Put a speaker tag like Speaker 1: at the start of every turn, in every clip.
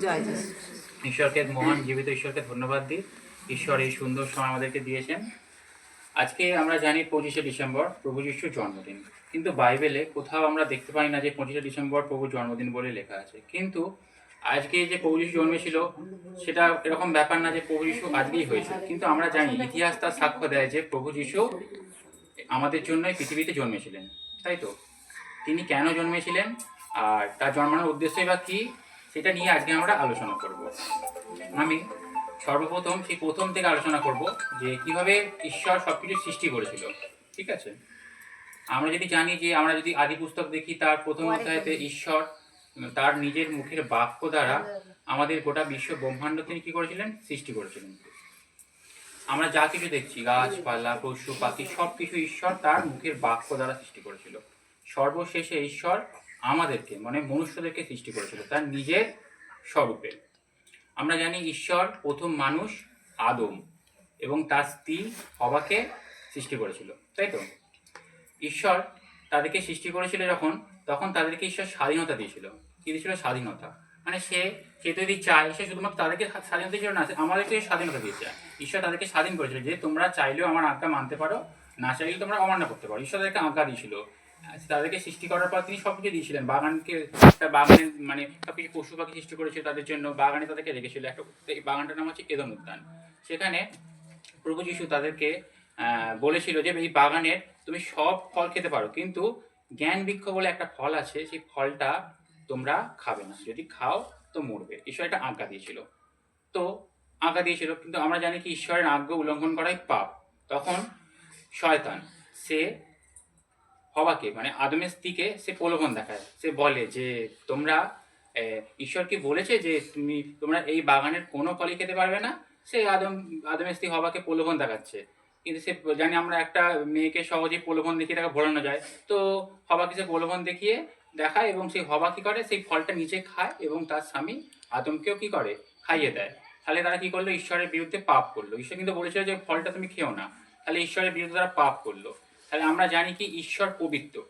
Speaker 1: জয়
Speaker 2: ঈশ্বরকে মহান জীবিত ঈশ্বরকে ধন্যবাদ দিই। ঈশ্বর এই সুন্দর সময় আমাদেরকে দিয়েছেন। আজকে আমরা জানি পঁচিশে ডিসেম্বর প্রভু যিশুর জন্মদিন। কিন্তু বাইবেলে কোথাও আমরা দেখতে পাই না যে পঁচিশে ডিসেম্বর প্রভুর জন্মদিন বলে লেখা আছে। কিন্তু আজকে যে প্রভু যিশু জন্মেছিল সেটা এরকম ব্যাপার না যে প্রভু যিশু আজকেই হয়েছে। কিন্তু আমরা জানি ইতিহাস তার সাক্ষ্য দেয় যে প্রভু যিশু আমাদের জন্যই পৃথিবীতে জন্মেছিলেন। তাই তো? তিনি কেন জন্মেছিলেন? আর তার জন্মানোর উদ্দেশ্যই বা কী? সেটা নিয়ে আজকে আমরা আলোচনা করব। আমি সর্বপ্রথম সেই প্রথম থেকে আলোচনা করব যে কীভাবে ঈশ্বর সব কিছু সৃষ্টি করেছিল ঠিক আছে? আমরা যদি জানি যে আমরা যদি আদি পুস্তক দেখি তার প্রথম অধ্যায়তে ঈশ্বর তার নিজের মুখের বাক্য দ্বারা আমাদের গোটা বিশ্ব ব্রহ্মাণ্ড তিনি কি করেছিলেন? সৃষ্টি করেছিলেন। আমরা যা কিছু দেখছি গাছপালা পশু পাখি সব কিছু ঈশ্বর তার মুখের বাক্য দ্বারা সৃষ্টি করেছিল। সর্বশেষে ঈশ্বর আমাদেরকে মানে মনুষ্যদেরকে সৃষ্টি করেছিল, তার নিজের স্বরূপে। আমরা জানি ঈশ্বর প্রথম মানুষ আদম এবং তার স্ত্রী হবাকে সৃষ্টি করেছিল, তাই তো? ঈশ্বর তাদেরকে সৃষ্টি করেছিল যখন, তখন তাদেরকে ঈশ্বর স্বাধীনতা দিয়েছিল। কি দিয়েছিল? স্বাধীনতা। মানে সে সে যদি চায়, সে শুধুমাত্র তাদেরকে স্বাধীনতা দিয়েছিল না আমাদেরকে স্বাধীনতা দিয়েছে। ঈশ্বর তাদেরকে স্বাধীন করেছিল যে তোমরা চাইলেও আমার আজ্ঞা মানতে পারো, না চাইলেও তোমরা অমান্য করতে পারো। ঈশ্বর তাদেরকে আজ্ঞা দিয়েছিল তাদেরকে সৃষ্টি করার পর তিনি সব কিছু দিয়েছিলেন। বাগানকে একটা বাগানে মানে সব কিছু পশু পাখি সৃষ্টি করেছিল তাদের জন্য। বাগানে তাদেরকে রেখেছিল। একটা এই বাগানটার নাম হচ্ছে এদম উদ্যান সেখানে প্রভু যিশু তাদেরকে বলেছিল যে এই বাগানের তুমি সব ফল খেতে পারো, কিন্তু জ্ঞান বৃক্ষ বলে একটা ফল আছে, সেই ফলটা তোমরা খাবে না। যদি খাও তো মরবে। ঈশ্বর একটা আজ্ঞা দিয়েছিল। তো আজ্ঞা দিয়েছিল, কিন্তু আমরা জানি কি ঈশ্বরের আজ্ঞা উল্লঙ্ঘন করাই পাপ। তখন শয়তান, সে হওয়াকে মানে আদমের স্ত্রীকে সে প্রলোভন দেখায়। সে বলে যে, তোমরা ঈশ্বর কি বলেছে যে, তুমি, তোমরা এই বাগানের কোনো ফলই খেতে পারবে না? সে আদম আদমের স্ত্রী হবাকে প্রলোভন দেখাচ্ছে। কিন্তু সে জানি আমরা একটা মেয়েকে সহজেই প্রলোভন দেখিয়ে তাকে ভোলানো যায়। তো হবাকে সে প্রলোভন দেখিয়ে দেখায় এবং সেই হবা কি করে? সেই ফলটা নিচে খায় এবং তার স্বামী আদমকেও কি করে? খাইয়ে দেয়। তাহলে তারা কি করল? ঈশ্বরের বিরুদ্ধে পাপ করল। ঈশ্বর কিন্তু বলেছিল যে, ফলটা তুমি খেও না। তাহলে ঈশ্বরের বিরুদ্ধে তারা পাপ করল। তাহলে আমরা জানি কি ঈশ্বর পবিত্র।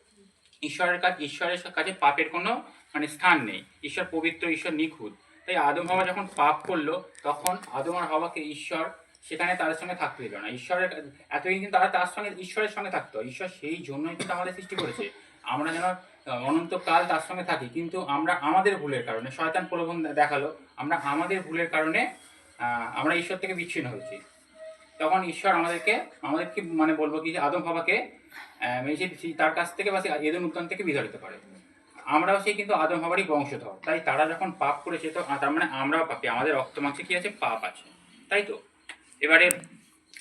Speaker 2: ঈশ্বরের কাছে ঈশ্বরের কাছে পাপের কোনো মানে স্থান নেই। ঈশ্বর পবিত্র, ঈশ্বর নিখুঁত। তাই আদম হওয়া যখন পাপ করল, তখন আদম আর হওয়াকে ঈশ্বর সেখানে তার সঙ্গে থাকতে দিল না। ঈশ্বরের এতদিন কিন্তু তারা তার সঙ্গে ঈশ্বরের সঙ্গে থাকতো। ঈশ্বর সেই জন্যই কিন্তু আমাদের সৃষ্টি করেছে। আমরা যেন অনন্তকাল তার সঙ্গে থাকি। কিন্তু আমরা আমাদের ভুলের কারণে, শয়তান প্রলোভন দেখাল, আমরা আমাদের ভুলের কারণে আমরা ঈশ্বর থেকে বিচ্ছিন্ন হয়েছি। তখন ঈশ্বর আমাদেরকে আমাদেরকে মানে বলব কি যে আদম বাবাকে তার কাছ থেকে বা এদন উত্তন থেকে বিতাড়িত করে। আমরাও সেই কিন্তু আদম বাবারই বংশধর। তাই তারা যখন পাপ করেছে তো তার মানে আমরাও পাপি। আমাদের রক্ত মাংসে কি আছে? পাপ আছে। তাই তো? এবারে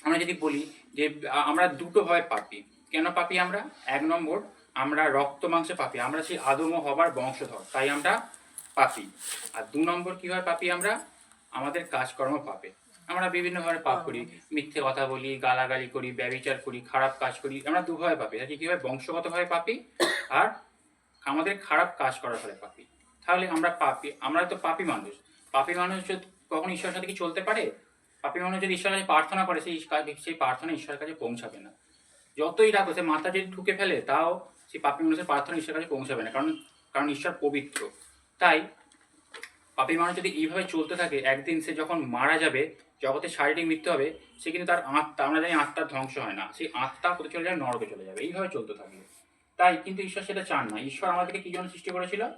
Speaker 2: আমরা যদি বলি যে আমরা দুটো ভাবে পাপি। কেন পাপি আমরা? এক নম্বর, আমরা রক্ত মাংসে পাপি। আমরা সেই আদম হবার বংশধর। তাই আমরা পাপি। আর দু নম্বর কীভাবে পাপি আমরা? আমাদের কাজকর্ম পাপে। আমরা বিভিন্ন ধরনের পাপ করি। মিথ্যে কথা বলি গালাগালি করি ব্যবিচার করি খারাপ কাজ করি আমরা দুভাবে পাপি। তাই কীভাবে বংশগতভাবে পাপি আর আমাদের খারাপ কাজ করার ফলে পাপি। তাহলে আমরা পাপি আমরা তো পাপি মানুষ। পাপি মানুষ যদি কখন ঈশ্বরের সাথে কি চলতে পারে? পাপি মানুষ যদি ঈশ্বরের কাছে প্রার্থনা করে সেই কাজ- সেই প্রার্থনা ঈশ্বরের কাছে পৌঁছাবে না। যতই রাখো সে মাথা যদি ঠুকে ফেলে তাও সেই পাপি মানুষের প্রার্থনা ঈশ্বরের কাছে পৌঁছাবে না। কারণ কারণ ঈশ্বর পবিত্র। তাই পাপি মানুষ যদি এইভাবে চলতে থাকে একদিন সে যখন মারা যাবে জগতে শারীরিক মৃত্যু হবে, সে কিন্তু তার আত্মা, আমরা জানি আত্মার ধ্বংস হয় না। সেই আত্মা কোথায় চলে যায়? নরকে চলে যাবে। এইভাবে চলতে থাকবে। তাই কিন্তু ঈশ্বর সেটা চান না। ঈশ্বর আমাদেরকে কি জন্য সৃষ্টি করেছিল?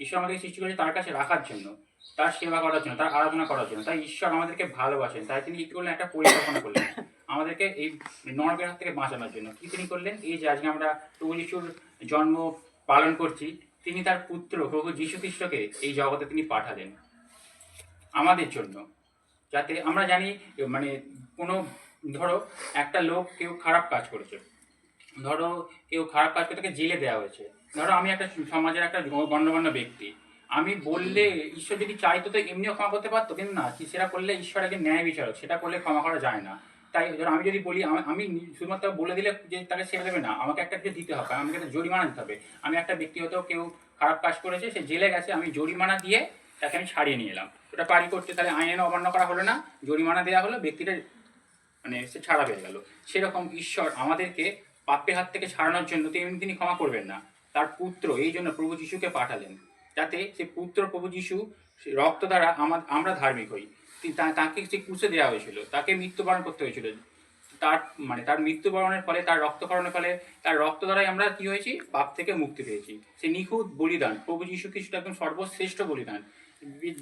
Speaker 2: ঈশ্বর আমাদেরকে সৃষ্টি করেছে তার কাছে রাখার জন্য, তার সেবা করার জন্য, তার আরাধনা করার জন্য। তাই ঈশ্বর আমাদেরকে ভালোবাসেন। তাই তিনি কি করলেন? একটা পরিকল্পনা করলেন। আমাদেরকে এই নরকের হাত থেকে বাঁচানোর জন্য। কি তিনি করলেন? এই যে আজকে আমরা প্রভু যিশুর জন্ম পালন করছি, তিনি তার পুত্র প্রভু যীশু খ্রিস্টকে এই জগতে তিনি পাঠালেন। আমাদের জন্য। যাতে আমরা জানি মানে কোনো, ধরো, একটা লোক কেউ খারাপ কাজ করেছে। ধরো, কেউ খারাপ কাজ করে তাকে জেলে দেওয়া হয়েছে। ধরো, আমি একটা সমাজের একটা গণ্যমান্য ব্যক্তি। আমি বললে, ঈশ্বর যদি চাইতো তো এমনিও ক্ষমা করতে পারতো, কিন্তু না, কি সেটা করলে ঈশ্বর আগে ন্যায় বিচারক, সেটা করলে ক্ষমা করা যায় না। তাই ধরো, আমি যদি বলি, আমি- শুধুমাত্র বলে দিলে যে তাকে ছেড়ে দেবে না, আমাকে একটা কিছু দিতে হবে, আমাকে একটা জরিমানা দিতে হবে। আমি একটা ব্যক্তিগত কেউ খারাপ কাজ করেছে, সে জেলে গেছে, আমি জরিমানা দিয়ে তাকে আমি ছাড়িয়ে নিয়ে এলাম। ওটা পারি করতে তাহলে আইন অমান্য করা হলো না, জরিমানা দেওয়া হলো, ব্যক্তিটা মানে সে ছাড়া পেয়ে গেল। সেরকম ঈশ্বর আমাদেরকে পাপের হাত থেকে ছাড়ানোর জন্য তিনি তিনি ক্ষমা করবেন না। তার পুত্র, এই জন্য প্রভু যিশুকে পাঠালেন, যাতে সে পুত্র প্রভু যিশু রক্ত দ্বারা আমার ধার্মিক হই। তাকে সে ক্রুশে দেওয়া হয়েছিল, তাকে মৃত্যুবরণ করতে হয়েছিল। তার মানে তার মৃত্যুবরণের ফলে, তার রক্তকরণের ফলে, তার রক্ত দ্বারাই আমরা কি হয়েছি? পাপ থেকে মুক্তি পেয়েছি। সে নিখুঁত বলিদান, প্রভু যিশু কিছুটা একদম সর্বশ্রেষ্ঠ বলিদান।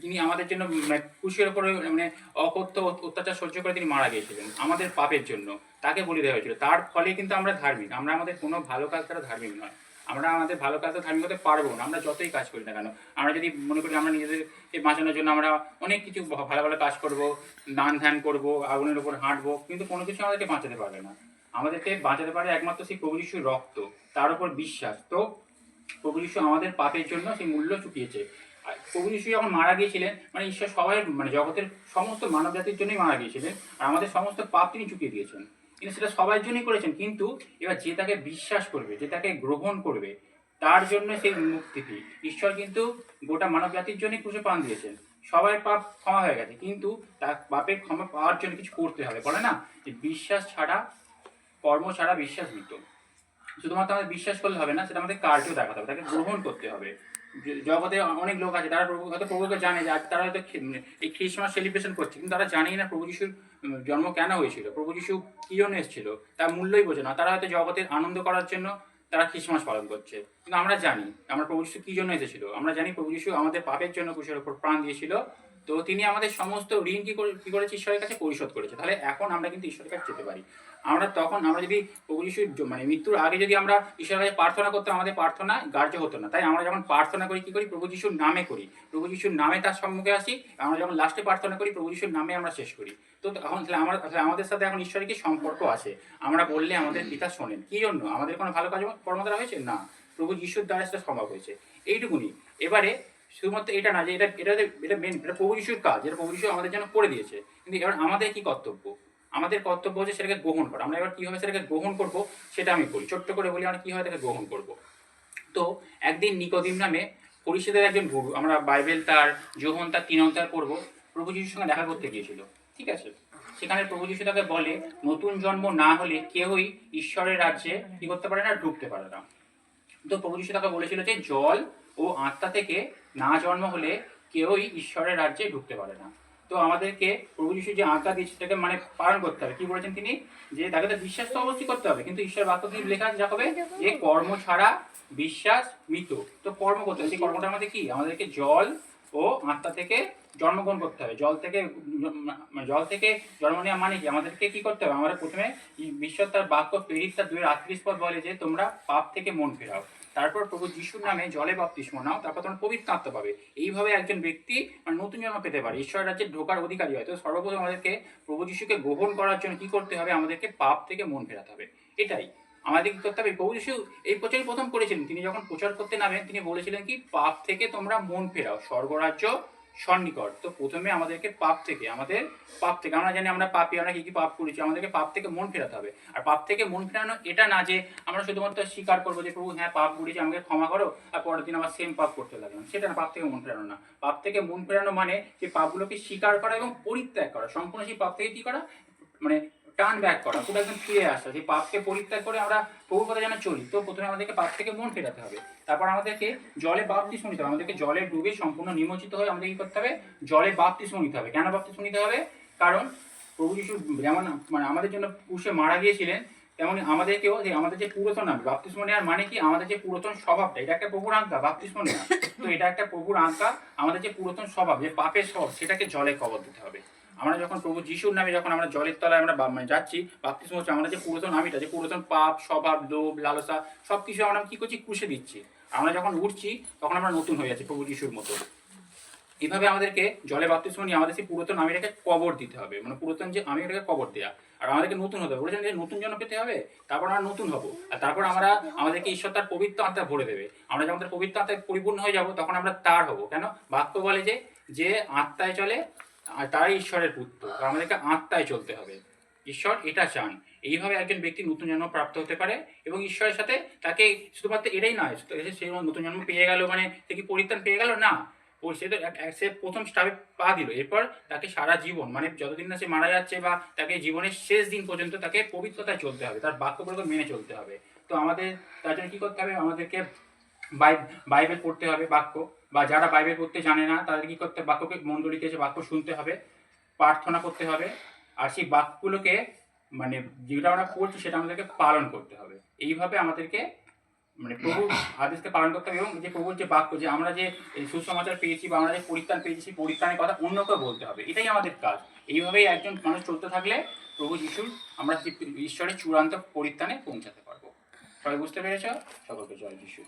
Speaker 2: যিনি আমাদের জন্য মানে ক্রুশের উপরে মানে অকথ্য অত্যাচার সহ্য করে তিনি মারা গিয়েছিলেন, আমাদের পাপের জন্য। তাকে বলি দেওয়া হয়েছিল, তার ফলে কিন্তু আমরা ধার্মিক, আমরা আমাদের কোনো ভালো কাজ দ্বারা ধার্মিক নয়। আমরা আমাদের ভালো কাজে ধার্মিক হতে পারব না, আমরা যতই কাজ করি না কেন। আমরা যদি মনে করি আমরা নিজেদেরকে বাঁচানোর জন্য আমরা অনেক কিছু ভালো ভালো কাজ করব, দান ধ্যান করব, আগুনের উপর হাঁটবো, কিন্তু কোনো কিছু আমাদেরকে বাঁচাতে পারবে না। আমাদেরকে বাঁচাতে পারে একমাত্র সেই প্রভু যিশুর রক্ত, তার উপর বিশ্বাস। তো প্রভু যিশু আমাদের পাপের জন্য সেই মূল্য চুকিয়েছে। প্রভু যিশু যখন মারা গিয়েছিলেন মানে ঈশ্বর সবাই মানে জগতের সমস্ত মানব জাতির জন্যই মারা গিয়েছিলেন, আর আমাদের সমস্ত পাপ তিনি চুকিয়ে দিয়েছেন। কিন্তু সেটা সবার জন্যই করেছেন, কিন্তু এবার যে তাকে বিশ্বাস করবে, যে তাকে গ্রহণ করবে, তার জন্য সেই মুক্তিটি ঈশ্বর কিন্তু গোটা মানব জাতির জন্যই ক্রুশে প্রাণ দিয়েছেন। সবাই পাপ ক্ষমা হয়ে গেছে, কিন্তু তার পাপের ক্ষমা পাওয়ার জন্য কিছু করতে হবে। বলে না? যে বিশ্বাস ছাড়া, কর্ম ছাড়া বিশ্বাস মৃত শুধুমাত্র আমাদের বিশ্বাস করলে হবে না, সেটা আমাদের কার্য দেখাতে হবে, তাকে গ্রহণ করতে হবে। জগতে অনেক লোক আছে, তারা প্রভু হয়তো প্রভুকে জানে যে আজ তারা হয়তো মানে এই খ্রিস্টমাস সেলিব্রেশন করছে, কিন্তু তারা জানেই না প্রভু যিশুর জন্ম কেন হয়েছিল, প্রভু যিশু কী জন্য এসেছিল, তার মূল্যই বোঝে না, তারা হয়তো জগতের আনন্দ করার জন্য তারা খ্রিস্টমাস পালন করছে, কিন্তু আমরা জানি, আমরা প্রভু যিশু কী জন্য এসেছিল, আমরা জানি প্রভু যিশু আমাদের পাপের জন্য কুশের ওপর প্রাণ দিয়েছিল তো তিনি আমাদের সমস্ত ঋণ কি কি করেছে, ঈশ্বরের কাছে পরিশোধ করেছে। তাহলে এখন আমরা কিন্তু ঈশ্বরের কাছে যেতে পারি। আমরা তখন, আমরা যদি প্রভু মানে মৃত্যুর আগে যদি আমরা ঈশ্বরের কাছে প্রার্থনা করতাম, আমাদের প্রার্থনা গ্রাহ্য হতো না। তাই আমরা যখন প্রার্থনা করি, কি করি? প্রভু যিশুর নামে করি। প্রভু যিশুর নামে তার সম্মুখে আসি। আমরা যখন লাস্টে প্রার্থনা করি, প্রভু যিশুর নামে আমরা শেষ করি। তো এখন তাহলে আমার, তাহলে আমাদের সাথে এখন ঈশ্বরের কি সম্পর্ক আছে? আমরা বললে আমাদের পিতা শোনেন। কি জন্য? আমাদের কোনো ভালো কাজ কর্ম হয়েছে? না। প্রভু যিশুর দ্বারা সেটা সম্ভব হয়েছে। এইটুকুনি। এবারে শুধুমাত্র এটা না যে এটা এটা এটা মেন এটা প্রভু যিশুর কাজ, এটা প্রভু যিশু আমাদের জন্য করে দিয়েছে। কিন্তু এবার আমাদের কি কর্তব্য? আমাদের কর্তব্য হচ্ছে সেটাকে গ্রহণ করা। আমরা এবার কীভাবে সেটাকে গ্রহণ করব, সেটা আমি বলি। ছোট্ট করে বলি আমরা কীভাবে তাকে গ্রহণ করব। তো একদিন নিকোদিম নামে পরিষদের একজন গুরু, আমরা বাইবেল তার, যোহন তার তিন অধ্যায় পড়ব, প্রভু যিশুর সঙ্গে দেখা করতে গিয়েছিল। ঠিক আছে? সেখানে প্রভু যিশু তাকে বলে, নতুন জন্ম না হলে কেউই ঈশ্বরের রাজ্যে কি করতে পারে না, ঢুকতে পারে না। তো প্রভু যিশু তাকে বলেছিল যে, জল ও আত্মা থেকে না জন্ম হলে কেউই ঈশ্বরের রাজ্যে ঢুকতে পারে না। তো আমাদেরকে প্রভু যিশু যে আত্মা দিচ্ছে সেটাকে মানে পালন করতে হবে। কি বলেছেন তিনি? যে তাকে তো বিশ্বাস তো অবশ্যই করতে হবে, কিন্তু ঈশ্বর বাক্য কি লেখা আছে যাবে যে কর্ম ছাড়া বিশ্বাস মৃত। তো কর্ম করতে হবে। সেই কর্মটার মধ্যে কি? আমাদেরকে জল ও আত্মা থেকে জন্মগ্রহণ করতে হবে। জল থেকে মানে জল থেকে জন্ম নেওয়া মানে কি? আমাদেরকে কি করতে হবে? আমরা প্রথমে ঈশ্বর তার বাক্য প্রেরিত তার দুই আটত্রিশ পদ বলে যে তোমরা পাপ থেকে মন ফেরাও। তারপর প্রভু যিশুর নামে জলে বাপতিস্ম নাও, তারপর তোমরা পবিত্র আত্মা পাবে। এইভাবে একজন ব্যক্তি মানে নতুন জন্ম পেতে পারে। ঈশ্বর রাজ্যে ঢোকার অধিকারী হয়। তো সর্বপ্রথম আমাদেরকে প্রভু যিশুকে গ্রহণ করার জন্য কি করতে হবে? আমাদেরকে পাপ থেকে মন ফেরাতে হবে। এটাই। আমাদের কি করতে হবে? প্রভু যিশু এই প্রচারই প্রথম করেছিলেন। তিনি যখন প্রচার করতে নামেন, তিনি বলেছিলেন কি, পাপ থেকে তোমরা মন ফেরাও। স্বর্গরাজ্য সন্নিকট। তো প্রথমে আমাদেরকে পাপ থেকে, আমাদের পাপ থেকে, আমরা জানি আমরা পাপি, আমরা কি কি পাপ করেছি, আমাদেরকে পাপ থেকে মন ফেরাতে হবে। আর পাপ থেকে মন ফেরানো এটা না যে আমরা শুধুমাত্র স্বীকার করব যে, প্রভু হ্যাঁ পাপ করেছি, আমাকে ক্ষমা করো, আর পরের দিন আবার সেম পাপ করতে লাগলাম। সেটা না, পাপ থেকে মন ফেরানো না। পাপ থেকে মন ফেরানো মানে যে পাপগুলোকে স্বীকার করা এবং পরিত্যাগ করা। সম্পূর্ণ সেই পাপ থেকে কি করা? মানে টার্ন ব্যাক করা পুরো একদম ফিরে আসা। সেই পাপকে পরিত্যাগ করে আমরা প্রভুর কথা যেন চলি, তো প্রথমে আমাদেরকে পাপ থেকে মন ফেরাতে হবে। তারপর আমাদেরকে জলে বাপতিস্ম নিতে হবে। আমাদেরকে জলে ডুবে সম্পূর্ণ নিমজ্জিত হয়ে আমাদের কি করতে হবে? জলে বাপতিস্ম নিতে হবে। কেন বাপতিস্ম নিতে হবে? কারণ প্রভু যিশু যেমন মানে আমাদের জন্য পুষে মারা গিয়েছিলেন, তেমনি আমাদেরকেও যে আমাদের যে পুরাতন নাম বাপতিস্ম নেওয়ার মানে কি? আমাদের যে পুরাতন স্বভাবটা, এটা একটা প্রভুর আঙ্কা বাপতিস্ম নেওয়া। তো এটা একটা প্রভুর আঙ্কা আমাদের যে পুরাতন স্বভাব, যে পাপের স্বভাব, সেটাকে জলে কবর দিতে হবে। আমরা যখন প্রভু যিশুর নামে যখন আমরা জলের তলায় আমরা মানে যাচ্ছি, বাপতিস্ম হচ্ছে আমাদের যে পুরাতন আমিটা, যে পুরাতন পাপ, স্বভাব, লোভ, লালসা সব কিছু আমরা কি করছি? কুশে দিচ্ছি। আমরা যখন উঠছি, তখন আমরা নতুন হয়ে যাচ্ছি প্রভু যিশুর মতো। এইভাবে আমাদেরকে জলে বাপতিস্ম নিয়ে আমাদের সেই পুরাতন আমিটাকে কবর দিতে হবে। মানে পুরাতন যে আমি আমিটাকে কবর দেওয়া আর আমাদেরকে নতুন হতে হবে। বলেছেন যে নতুন জন্য পেতে হবে? তারপর আমরা নতুন হব। আর তারপর আমরা আমাদেরকে ঈশ্বর তার পবিত্র আত্মা ভরে দেবে। আমরা যখন তার পবিত্র আত্মায় পরিপূর্ণ হয়ে যাব, তখন আমরা তার হব। কেন? বাক্য বলে যে যে আত্মায় চলে তারাই ঈশ্বরের পুত্র। আমাদেরকে আত্মায় চলতে হবে। ঈশ্বর এটা চান। এইভাবে একজন ব্যক্তি নতুন জন্ম প্রাপ্ত হতে পারে এবং ঈশ্বরের সাথে তাকে শুধুমাত্র এটাই নয়, সে নতুন জন্ম পেয়ে গেল মানে সে কি পরিত্রাণ পেয়ে গেল? না। সে তো সে প্রথম স্টাবে পা দিল। এরপর তাকে সারা জীবন মানে যতদিন না সে মারা যাচ্ছে বা তাকে জীবনের শেষ দিন পর্যন্ত তাকে পবিত্রতায় চলতে হবে, তার বাক্যগুলোকে মেনে চলতে হবে। তো আমাদের তার জন্য কী করতে হবে? আমাদেরকে বাই- বাইবেল পড়তে হবে বাক্য। বা যারা বাইবেল পড়তে জানে না, তাদের কি করতে বাক্যকে মণ্ডলীতে এসে বাক্য শুনতে হবে, প্রার্থনা করতে হবে, আর সেই বাক্যগুলোকে মানে যেটা আমরা পড়ছি সেটা আমাদেরকে পালন করতে হবে। এইভাবে আমাদেরকে মানে প্রভু আদেশকে পালন করতে হবে এবং যে প্রভুর যে বাক্য, যে আমরা যে সুসমাচার পেয়েছি বা আমরা যে পরিত্রাণ পেয়েছি, সেই পরিত্রাণের কথা অন্যকে বলতে হবে। এটাই আমাদের কাজ। এইভাবেই একজন মানুষ চলতে থাকলে প্রভু যিশুর আমরা ঈশ্বরের চূড়ান্ত পরিত্রাণে পৌঁছাতে পারব। সবাই বুঝতে পেরেছ? সকলকে জয় যিশু।